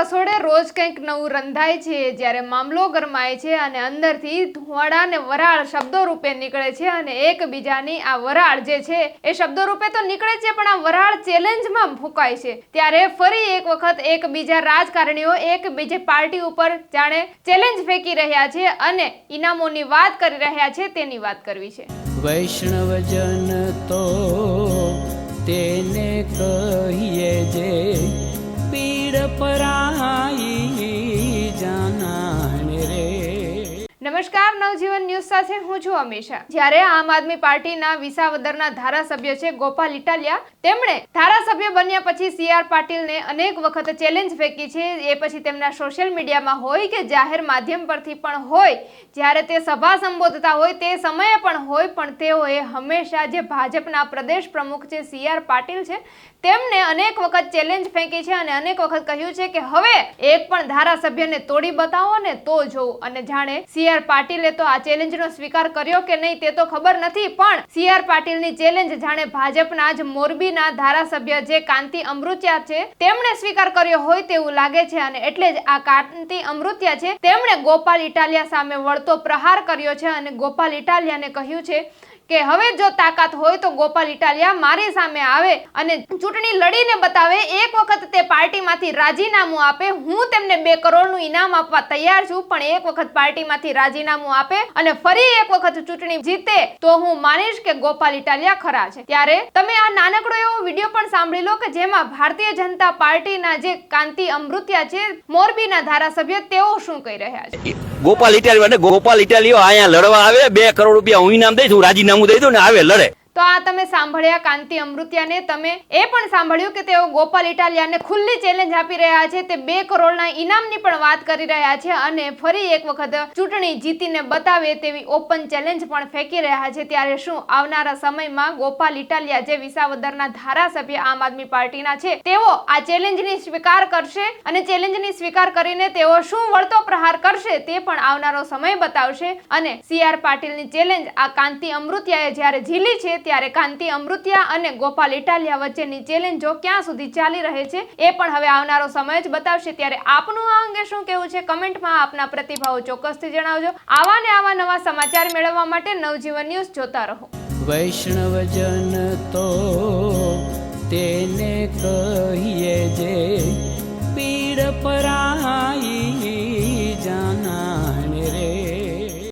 રસોડે રોજ કંઈક નવું રંધાય છે, જ્યારે મામલો ગરમાય છે અને અંદરથી ધુવાડા ને વરાળ શબ્દો રૂપે નીકળે છે અને એકબીજાની આ વરાળ જે છે, એ શબ્દો રૂપે તો નીકળે છે, પણ આ વરાળ ચેલેન્જમાં ફૂંકાય છે. ત્યારે ફરી એક વખત એકબીજા રાજકારણીઓ એકબીજે પાર્ટી ઉપર જાણે ચેલેન્જ ફેંકી રહ્યા છે અને ઇનામોની વાત કરી રહ્યા છે તેની વાત કરવી છે. વૈષ્ણવજન તો તેને કહીએ જે પીડ પરાઈ નવજીવન ન્યૂઝ સાથે હું છું અમીષા. જ્યારે આમ આદમી પાર્ટીના વિસાવદરના ધારાસભ્ય છે ગોપાલ ઇટાલિયા, તેમણે ધારાસભ્ય બન્યા પછી સી આર પાટીલને અનેક વખત ચેલેન્જ ફેંકી છે. એ પછી તેમના સોશિયલ મીડિયામાં હોય કે જાહેર માધ્યમ પરથી પણ હોય, જ્યારે તે સભા સંબોધતા હોય તે સમયે પણ હોય, પણ તેઓએ હંમેશા જે ભાજપના પ્રદેશ પ્રમુખ છે સી આર પાટીલ છે, તેમને અનેક વખત ચેલેન્જ ફેંકી છે અને અનેક વખત કહ્યું છે કે હવે એક પણ ધારાસભ્યને તોડી બતાવો ને તો જોઉં. અને જાણે સી આર પાટીલે તો આ ચેલેન્જનો સ્વીકાર કર્યો કે નહીં તે તો ખબર નથી, પણ સી આર પાટીલની ચેલેન્જ જાણે ભાજપના જ મોરબીના ધારાસભ્ય જે કાંતિ અમૃત્યા છે, તેમણે સ્વીકાર કર્યો હોય તેવું લાગે છે અને એટલે જ આ કાંતિ અમૃત્યા છે, તેમણે ગોપાલ ઇટાલિયા સામે વળતો પ્રહાર કર્યો છે અને ગોપાલ ઇટાલિયાને કહ્યું છે કે હવે જો તાકાત હોય તો ગોપાલ ઇટાલિયા મારી સામે આવે અને ચૂંટણી લડીને બતાવે, એક વખત તે પાર્ટીમાંથી રાજીનામું આપે. હું તેમને બે કરોડનું ઇનામ આપવા તૈયાર છું, પણ એક વખત પાર્ટીમાંથી રાજીનામું આપે અને ફરી એક વખત ચૂંટણી જીતે, તો હું માનીશ કે ગોપાલ ઇટાલિયા ખરા છે. ત્યારે તમે આ નાનકડો એવો સાંભળી લો કે જેમાં ભારતીય જનતા પાર્ટીના જે કાંતિ અમૃત્યા છે, મોરબીના ધારાસભ્ય તેઓ શું કહી રહ્યા છે? ગોપાલ ઇટાલીઓ અને ગોપાલ ઇટાલીઓ અહીંયા લડવા આવે, બે કરોડ રૂપિયા હું ઇનામ દઈશ, હું રાજીનામું દઈ દઉં ને આવે, લડે. તો આ તમે સાંભળ્યા કાંતિ અમૃત્યાને. તમે એ પણ સાંભળ્યું કે તેઓ ગોપાલ ઇટાલિયાને ખુલ્લી ચેલેન્જ આપી રહ્યા છે. તે બે કરોડના ઇનામની પણ વાત કરી રહ્યા છે અને ફરી એક વખત ચૂંટણી જીતીને બતાવે તેવી ઓપન ચેલેન્જ પણ ફેંકી રહ્યા છે. ત્યારે શું આવનારા સમયમાં ગોપાલ ઇટાલિયા જે વિસાવદરના ધારાસભ્ય આમ આદમી પાર્ટીના છે, તેઓ આ ચેલેન્જની સ્વીકાર કરશે? અને ચેલેન્જની સ્વીકાર કરીને તેઓ શું વળતો પ્રહાર કરશે તે પણ આવનારો સમય બતાવશે. અને સી આર પાટીલની ચેલેન્જ આ કાંતિ અમૃત્યાએ જ્યારે ઝીલી છે ત્યારે કાંતિ, અમૃત્યા અને ગોપાલ ઇટાલિયા વચ્ચેની ચેલેન્જો ક્યાં સુધી ચાલી રહે છે, એ પણ હવે આવનારો સમય જ બતાવશે. ત્યારે આપનું આ અંગે શું કહેવું છે, કમેન્ટમાં આપના પ્રતિભાવો ચોક્કસથી જણાવજો. આવા ને આવા નવા સમાચાર મેળવવા માટે નવજીવન ન્યૂઝ જોતા રહો. વૈષ્ણવજન તો તેને કહીએ જે, પીડ પરાઈ